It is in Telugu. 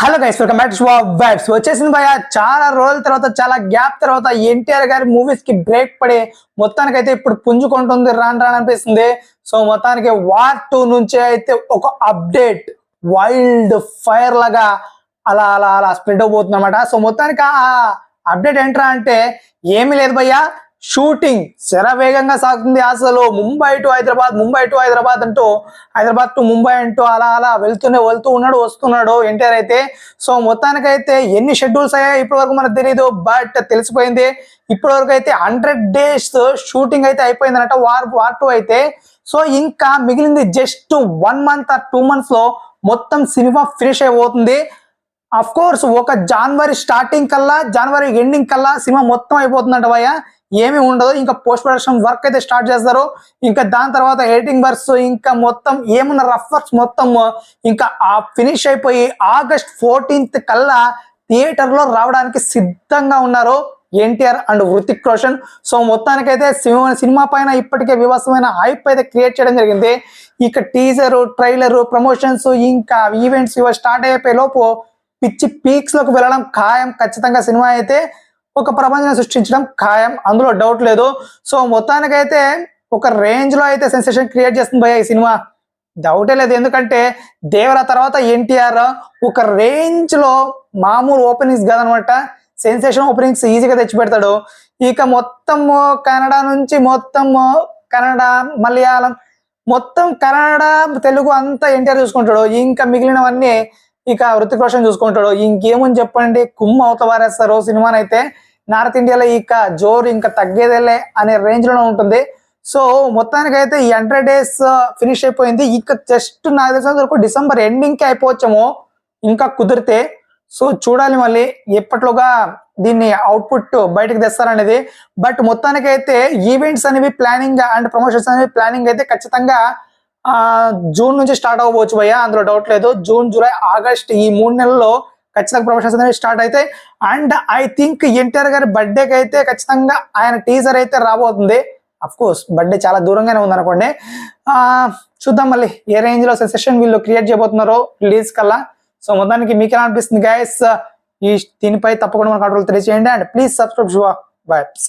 Hello guys welcome back show vibes వచ్చేసింది భయ చాలా రోజుల తర్వాత చాలా గ్యాప్ తర్వాత ఎన్టీఆర్ గారి మూవీస్కి బ్రేక్ పడి మొత్తానికైతే ఇప్పుడు పుంజుకుంటుంది రాను రాను అనిపిస్తుంది. సో మొత్తానికి వార్ టూ నుంచి అయితే ఒక అప్డేట్ వైల్డ్ ఫైర్ లాగా అలా అలా అలా స్ప్రెడ్ అవబోతుంది అనమాట సో మొత్తానికి ఆ అప్డేట్ ఏంట్రా అంటే ఏమీ లేదు భయ్యా. షూటింగ్ శరవేగంగా సాగుతుంది అసలు. ముంబై టు హైదరాబాద్ ముంబై టు హైదరాబాద్ అంటూ హైదరాబాద్ టు ముంబై అంటూ అలా అలా వెళ్తూనే వెళ్తూ ఉన్నాడు వస్తున్నాడు ఎన్టీఆర్ అయితే. సో మొత్తానికైతే ఎన్ని షెడ్యూల్స్ అయ్యాయి ఇప్పటివరకు మనకు తెలియదు బట్ తెలిసిపోయింది. ఇప్పటి వరకు అయితే హండ్రెడ్ డేస్ షూటింగ్ అయితే అయిపోయిందనట వార్ వార్ టూ అయితే. సో ఇంకా మిగిలింది just one month or two మంత్స్లో మొత్తం సినిమా ఫినిష్ అయిపోతుంది. అఫ్ కోర్స్ ఒక జనవరి స్టార్టింగ్ కల్లా జనవరి ఎండింగ్ కల్లా సినిమా మొత్తం అయిపోతుందంట భయ్య. ఏమి ఉండదు. ఇంకా పోస్ట్ ప్రొడక్షన్ వర్క్ అయితే స్టార్ట్ చేస్తారు. ఇంకా దాని తర్వాత ఎడిటింగ్ వర్క్స్ ఇంకా మొత్తం ఏమున్న రఫ్ వర్క్స్ మొత్తం ఇంకా ఆ ఫినిష్ అయిపోయి ఆగస్ట్ ఫోర్టీన్త్ కల్లా థియేటర్లో రావడానికి సిద్ధంగా ఉన్నారు ఎన్టీఆర్ అండ్ హృతిక్ రోషన్. సో మొత్తానికైతే సినిమా సినిమా పైన ఇప్పటికే వివసమైన హైప్ అయితే క్రియేట్ చేయడం జరిగింది. ఇక టీజర్ ట్రైలర్ ప్రమోషన్స్ ఇంకా ఈవెంట్స్ ఇవి స్టార్ట్ అయిపోయే లోపు పిచ్చి పీక్స్లోకి వెళ్ళడం ఖాయం. ఖచ్చితంగా సినిమా అయితే ఒక ప్రపంచం సృష్టించడం ఖాయం అందులో డౌట్ లేదు. సో మొత్తానికైతే ఒక రేంజ్లో అయితే సెన్సేషన్ క్రియేట్ చేస్తుంది భయ్య ఈ సినిమా. డౌటే లేదు. ఎందుకంటే దేవరా తర్వాత ఎన్టీఆర్ ఒక రేంజ్లో మామూలు ఓపెనింగ్స్ కాదనమాట. సెన్సేషన్ ఓపెనింగ్స్ ఈజీగా తెచ్చి పెడతాడు ఇక మొత్తం కన్నడ నుంచి మొత్తం కన్నడ మలయాళం మొత్తం కన్నడ తెలుగు అంతా ఎన్టీఆర్ చూసుకుంటాడు. ఇంకా మిగిలినవన్నీ ఇక హృతిక్ రోషన్ చూసుకుంటాడు. ఇంకేమని చెప్పండి? కుమ్మ అవుతవారేస్తారు సినిమానైతే. నార్త్ ఇండియాలో ఇక జోరు ఇంకా తగ్గేదేలే అనే రేంజ్లోనే ఉంటుంది. సో మొత్తానికైతే ఈ హండ్రెడ్ డేస్ ఫినిష్ అయిపోయింది. ఇక జస్ట్ నాకు తెలిసినంత వరకు డిసెంబర్ ఎండింగ్కి అయిపోవచ్చేమో ఇంకా కుదిరితే. సో చూడాలి మళ్ళీ ఎప్పట్లోగా దీన్ని అవుట్పుట్ బయటకు తెస్తారనేది. బట్ మొత్తానికైతే ఈవెంట్స్ అనేవి ప్లానింగ్ అండ్ ప్రమోషన్స్ అనేవి ప్లానింగ్ అయితే ఖచ్చితంగా జూన్ నుంచి స్టార్ట్ అవ్వవచ్చు భయ్య. అందులో డౌట్ లేదు. జూన్ జూలై ఆగస్ట్ ఈ మూడు నెలల్లో ఖచ్చితంగా ప్రమోషన్స్ అనేవి స్టార్ట్ అయితే. అండ్ ఐ థింక్ ఎన్టీఆర్ గారి బర్త్డేకి అయితే ఖచ్చితంగా ఆయన టీజర్ అయితే రాబోతుంది. అఫ్ కోర్స్ బర్త్డే చాలా దూరంగానే ఉంది అనుకోండి. చూద్దాం మళ్ళీ ఏ రేంజ్లో సెషన్ వీళ్ళు క్రియేట్ చేయబోతున్నారో రిలీజ్ కల్లా. సో మొత్తానికి మీకు ఎలా అనిపిస్తుంది గైస్ ఈ దీనిపై తప్పకుండా మన కంట్రోల్ తెలియజేయండి and please subscribe show vibes